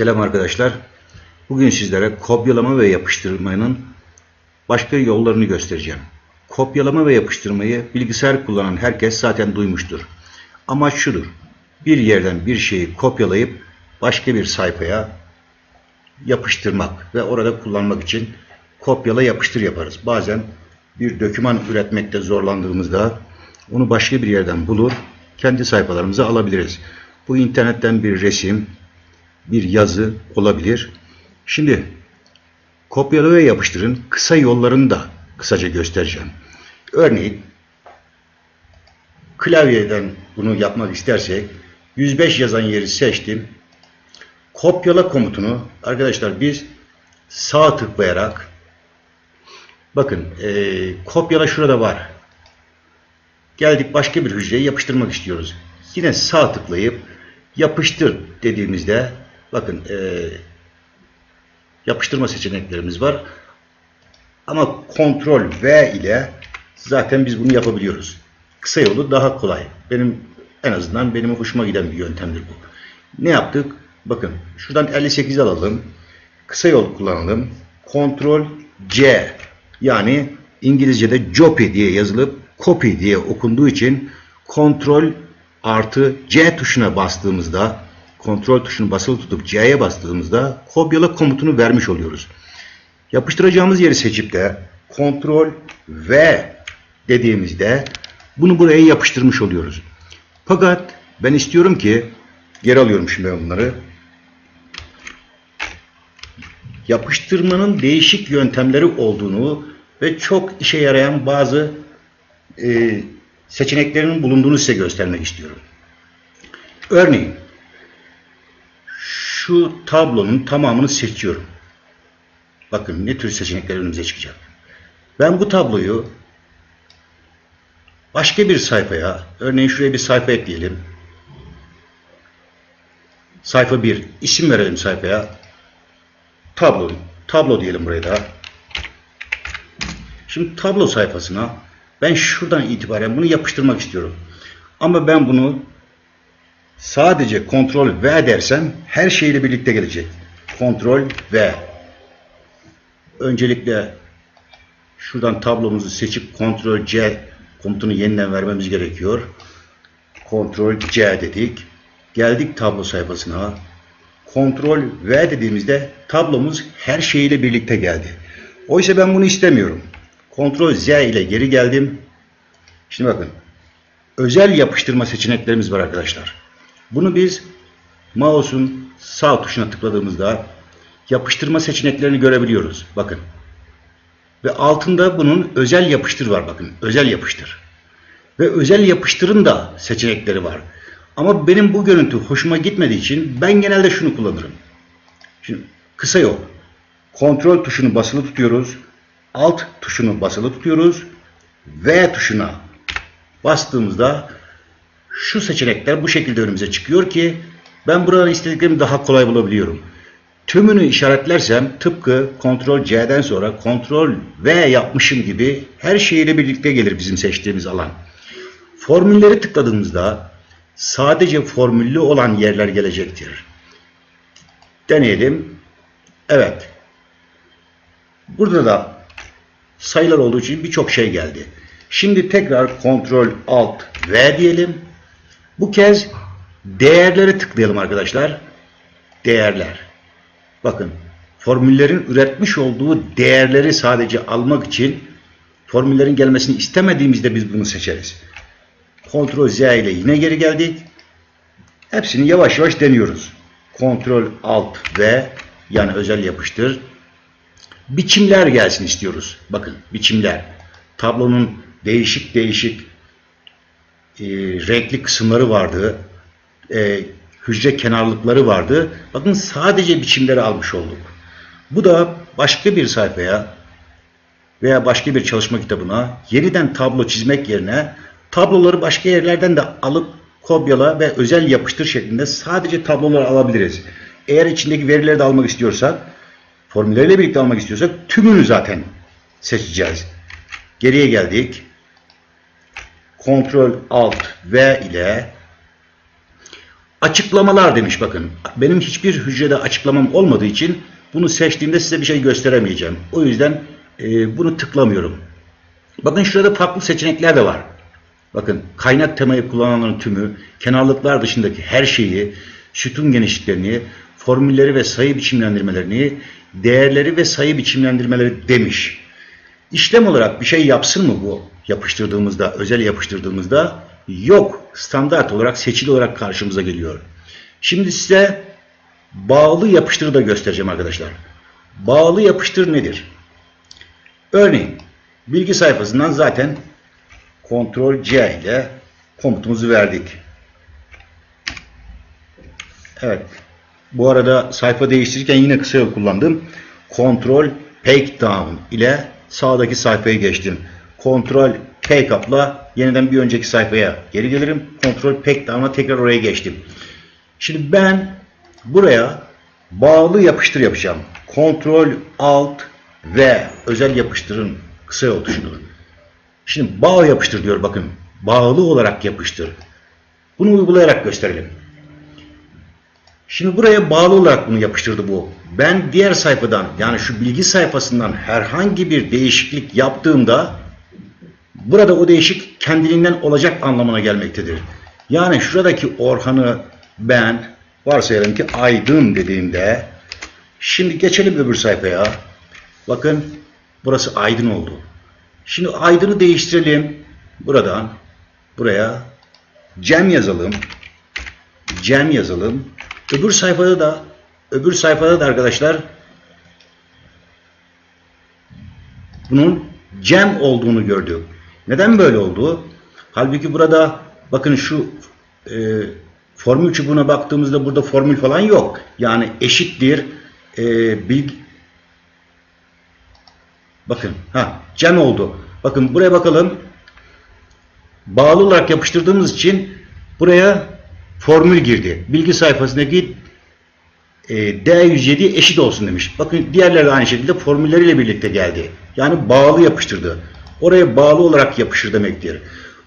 Selam arkadaşlar. Bugün sizlere kopyalama ve yapıştırmanın başka yollarını göstereceğim. Kopyalama ve yapıştırmayı bilgisayar kullanan herkes zaten duymuştur. Amaç şudur. Bir yerden bir şeyi kopyalayıp başka bir sayfaya yapıştırmak ve orada kullanmak için kopyala yapıştır yaparız. Bazen bir döküman üretmekte zorlandığımızda onu başka bir yerden bulur, kendi sayfalarımıza alabiliriz. Bu internetten bir resim, bir yazı olabilir. Şimdi kopyala ve yapıştırın kısa yollarını da kısaca göstereceğim. Örneğin klavyeden bunu yapmak istersek 105 yazan yeri seçtim. Kopyala komutunu arkadaşlar biz sağ tıklayarak bakın eee, kopyala şurada var. Geldik başka bir hücreye yapıştırmak istiyoruz. Yine sağ tıklayıp yapıştır dediğimizde bakın eee, yapıştırma seçeneklerimiz var. Ama kontrol V ile zaten biz bunu yapabiliyoruz. Kısa yolu daha kolay. Benim en azından benim hoşuma giden bir yöntemdir bu. Ne yaptık? Bakın şuradan 58 alalım. Kısa yol kullanalım. Kontrol C yani İngilizce'de copy diye yazılıp copy diye okunduğu için kontrol artı C tuşuna bastığımızda kontrol tuşunu basılı tutup C'ye bastığımızda kopyala komutunu vermiş oluyoruz. Yapıştıracağımız yeri seçip de kontrol V dediğimizde bunu buraya yapıştırmış oluyoruz. Fakat ben istiyorum ki geri alıyorum şimdi bunları. Yapıştırmanın değişik yöntemleri olduğunu ve çok işe yarayan bazı e, seçeneklerinin bulunduğunu size göstermek istiyorum. Örneğin şu tablonun tamamını seçiyorum. Bakın ne tür seçenekler önümüze çıkacak. Ben bu tabloyu başka bir sayfaya, örneğin şuraya bir sayfa ekleyelim. Sayfa 1, isim verelim sayfaya. Tablo, tablo diyelim buraya da. Şimdi tablo sayfasına ben şuradan itibaren bunu yapıştırmak istiyorum. Ama ben bunu sadece kontrol V dersem her şeyle birlikte gelecek. Kontrol V. Öncelikle şuradan tablomuzu seçip kontrol C komutunu yeniden vermemiz gerekiyor. Kontrol C dedik. Geldik tablo sayfasına. Kontrol V dediğimizde tablomuz her şeyiyle birlikte geldi. Oysa ben bunu istemiyorum. Kontrol Z ile geri geldim. Şimdi bakın. Özel yapıştırma seçeneklerimiz var arkadaşlar. Bunu biz mouse'un sağ tuşuna tıkladığımızda yapıştırma seçeneklerini görebiliyoruz. Bakın. Ve altında bunun özel yapıştır var bakın. Özel yapıştır. Ve özel yapıştırın da seçenekleri var. Ama benim bu görüntü hoşuma gitmediği için ben genelde şunu kullanırım. Şimdi kısa yol. Kontrol tuşunu basılı tutuyoruz. Alt tuşunu basılı tutuyoruz. V tuşuna bastığımızda şu seçenekler bu şekilde önümüze çıkıyor ki ben buradan istediklerimi daha kolay bulabiliyorum. Tümünü işaretlersem tıpkı Ctrl C'den sonra Ctrl V yapmışım gibi her şeyiyle birlikte gelir bizim seçtiğimiz alan. Formülleri tıkladığımızda sadece formüllü olan yerler gelecektir. Deneyelim. Evet. Burada da sayılar olduğu için birçok şey geldi. Şimdi tekrar Ctrl Alt V diyelim. Bu kez değerlere tıklayalım arkadaşlar. Değerler. Bakın formüllerin üretmiş olduğu değerleri sadece almak için formüllerin gelmesini istemediğimizde biz bunu seçeriz. Ctrl Z ile yine geri geldik. Hepsini yavaş yavaş deniyoruz. Ctrl Alt V yani özel yapıştır. Biçimler gelsin istiyoruz. Bakın biçimler. Tablonun değişik değişik e, renkli kısımları vardı. E, hücre kenarlıkları vardı. Bakın sadece biçimleri almış olduk. Bu da başka bir sayfaya veya başka bir çalışma kitabına yeniden tablo çizmek yerine tabloları başka yerlerden de alıp kopyala ve özel yapıştır şeklinde sadece tabloları alabiliriz. Eğer içindeki verileri de almak istiyorsak, formülleriyle birlikte almak istiyorsak tümünü zaten seçeceğiz. Geriye geldik. Ctrl Alt V ile Açıklamalar demiş bakın. Benim hiçbir hücrede açıklamam olmadığı için bunu seçtiğimde size bir şey gösteremeyeceğim. O yüzden e, bunu tıklamıyorum. Bakın şurada farklı seçenekler de var. Bakın kaynak temayı kullananların tümü, kenarlıklar dışındaki her şeyi, sütun genişliklerini, formülleri ve sayı biçimlendirmelerini, değerleri ve sayı biçimlendirmeleri demiş. İşlem olarak bir şey yapsın mı bu yapıştırdığımızda, özel yapıştırdığımızda? Yok. Standart olarak, seçili olarak karşımıza geliyor. Şimdi size bağlı yapıştırı da göstereceğim arkadaşlar. Bağlı yapıştır nedir? Örneğin bilgi sayfasından zaten Ctrl C ile komutumuzu verdik. Evet. Bu arada sayfa değiştirirken yine kısa yol kullandım. Ctrl Take Down ile sağdaki sayfaya geçtim. Ctrl Take Up'la yeniden bir önceki sayfaya geri gelirim. Ctrl Take Down'la tekrar oraya geçtim. Şimdi ben buraya bağlı yapıştır yapacağım. Ctrl Alt V özel yapıştırın kısa yol tuşudur. Şimdi bağ yapıştır diyor bakın. Bağlı olarak yapıştır. Bunu uygulayarak gösterelim. Şimdi buraya bağlı olarak bunu yapıştırdı bu. Ben diğer sayfadan yani şu bilgi sayfasından herhangi bir değişiklik yaptığımda burada o değişik kendiliğinden olacak anlamına gelmektedir. Yani şuradaki Orhan'ı ben varsayalım ki Aydın dediğimde şimdi geçelim öbür sayfaya. Bakın burası Aydın oldu. Şimdi Aydın'ı değiştirelim. Buradan buraya Cem yazalım. Cem yazalım. Öbür sayfada da öbür sayfada da arkadaşlar bunun Cem olduğunu gördük. Neden böyle oldu? Halbuki burada bakın şu e, formül çubuğuna baktığımızda burada formül falan yok. Yani eşittir e, bilgi Bakın ha Cem oldu. Bakın buraya bakalım. Bağlı olarak yapıştırdığımız için buraya formül girdi. Bilgi sayfasındaki e, D107 eşit olsun demiş. Bakın diğerleri de aynı şekilde formülleriyle birlikte geldi. Yani bağlı yapıştırdı. Oraya bağlı olarak yapışır demektir.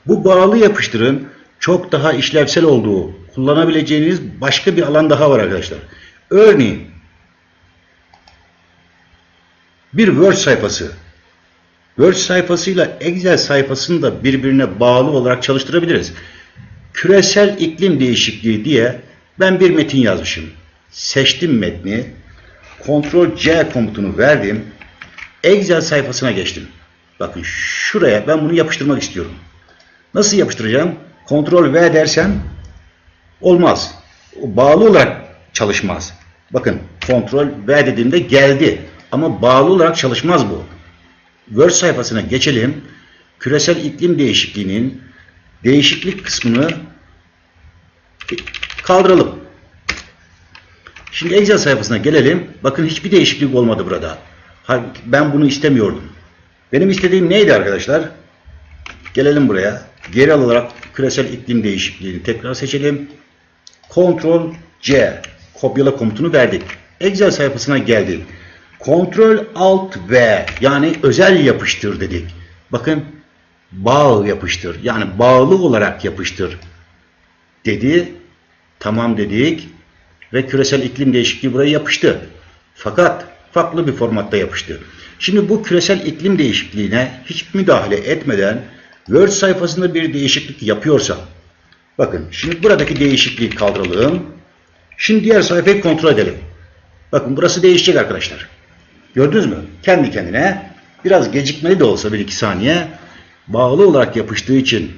Bu bağlı yapıştırın çok daha işlevsel olduğu, kullanabileceğiniz başka bir alan daha var arkadaşlar. Örneğin bir Word sayfası. Word sayfasıyla Excel sayfasını da birbirine bağlı olarak çalıştırabiliriz. Küresel iklim değişikliği diye ben bir metin yazmışım. Seçtim metni. Ctrl C komutunu verdim. Excel sayfasına geçtim. Bakın şuraya ben bunu yapıştırmak istiyorum. Nasıl yapıştıracağım? Ctrl V dersem olmaz. Bağlı olarak çalışmaz. Bakın Ctrl V dediğimde geldi. Ama bağlı olarak çalışmaz bu. Word sayfasına geçelim. Küresel iklim değişikliğinin değişiklik kısmını kaldıralım. Şimdi Excel sayfasına gelelim. Bakın hiçbir değişiklik olmadı burada. Ben bunu istemiyordum. Benim istediğim neydi arkadaşlar? Gelelim buraya. Geri alarak küresel iklim değişikliğini tekrar seçelim. Ctrl C kopyala komutunu verdik. Excel sayfasına geldik. Ctrl Alt V yani özel yapıştır dedik. Bakın bağ yapıştır. Yani bağlı olarak yapıştır dedi. Tamam dedik ve küresel iklim değişikliği buraya yapıştı. Fakat farklı bir formatta yapıştı. Şimdi bu küresel iklim değişikliğine hiç müdahale etmeden Word sayfasında bir değişiklik yapıyorsam bakın şimdi buradaki değişikliği kaldıralım. Şimdi diğer sayfayı kontrol edelim. Bakın burası değişecek arkadaşlar. Gördünüz mü? Kendi kendine biraz gecikmeli de olsa bir iki saniye bağlı olarak yapıştığı için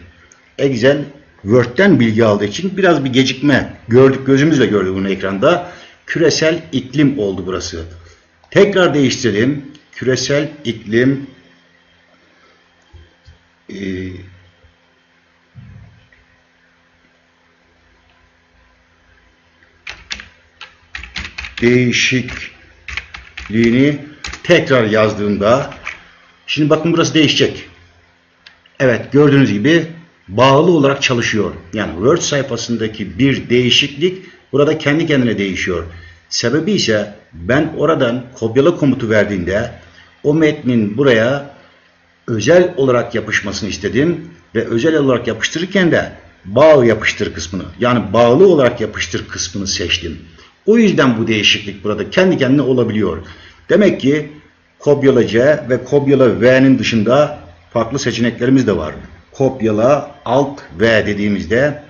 Excel Word'den bilgi aldığı için biraz bir gecikme gördük gözümüzle gördük bunu ekranda. Küresel iklim oldu burası. Tekrar değiştirelim. Küresel iklim e, değişikliğini tekrar yazdığımda şimdi bakın burası değişecek. Evet gördüğünüz gibi bağlı olarak çalışıyor. Yani Word sayfasındaki bir değişiklik burada kendi kendine değişiyor. Sebebi ise ben oradan kopyala komutu verdiğinde o metnin buraya özel olarak yapışmasını istedim ve özel olarak yapıştırırken de bağ yapıştır kısmını yani bağlı olarak yapıştır kısmını seçtim. O yüzden bu değişiklik burada kendi kendine olabiliyor. Demek ki kopyala C ve kopyala V'nin dışında farklı seçeneklerimiz de var. Kopyala Alt V dediğimizde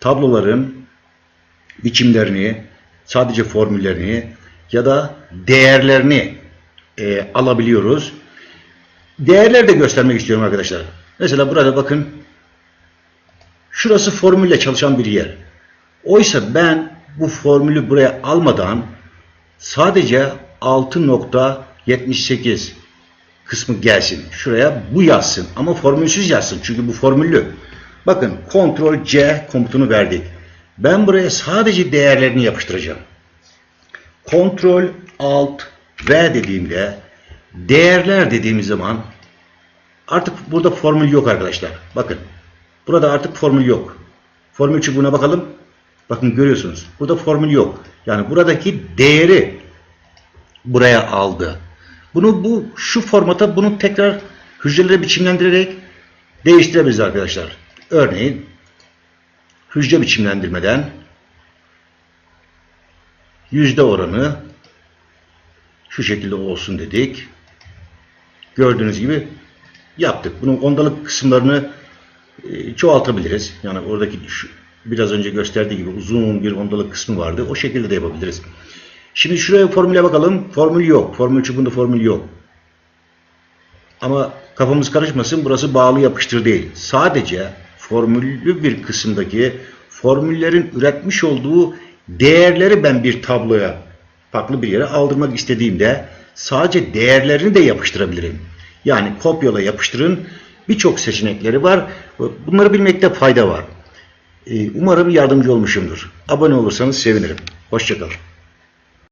tabloların biçimlerini, sadece formüllerini ya da değerlerini e, alabiliyoruz. Değerleri de göstermek istiyorum arkadaşlar. Mesela burada bakın şurası formülle çalışan bir yer. Oysa ben bu formülü buraya almadan sadece 6.78 kısmı gelsin. Şuraya bu yazsın. Ama formülsüz yazsın. Çünkü bu formüllü. Bakın Ctrl C komutunu verdik. Ben buraya sadece değerlerini yapıştıracağım. Ctrl Alt V dediğimde değerler dediğimiz zaman artık burada formül yok arkadaşlar. Bakın. Burada artık formül yok. Formül çubuğuna bakalım. Bakın görüyorsunuz. Burada formül yok. Yani buradaki değeri buraya aldı. Bunu bu şu formata bunu tekrar hücrelere biçimlendirerek değiştirebiliriz arkadaşlar. Örneğin hücre biçimlendirmeden yüzde oranı şu şekilde olsun dedik. Gördüğünüz gibi yaptık. Bunun ondalık kısımlarını e, çoğaltabiliriz. Yani oradaki şu, biraz önce gösterdiği gibi uzun bir ondalık kısmı vardı. O şekilde de yapabiliriz. Şimdi şuraya formüle bakalım. Formül yok. Formül çubuğunda formül yok. Ama kafamız karışmasın. Burası bağlı yapıştır değil. Sadece formüllü bir kısımdaki formüllerin üretmiş olduğu değerleri ben bir tabloya farklı bir yere aldırmak istediğimde sadece değerlerini de yapıştırabilirim. Yani kopyala yapıştırın birçok seçenekleri var. Bunları bilmekte fayda var. Ee, Umarım yardımcı olmuşumdur. Abone olursanız sevinirim. Hoşçakalın.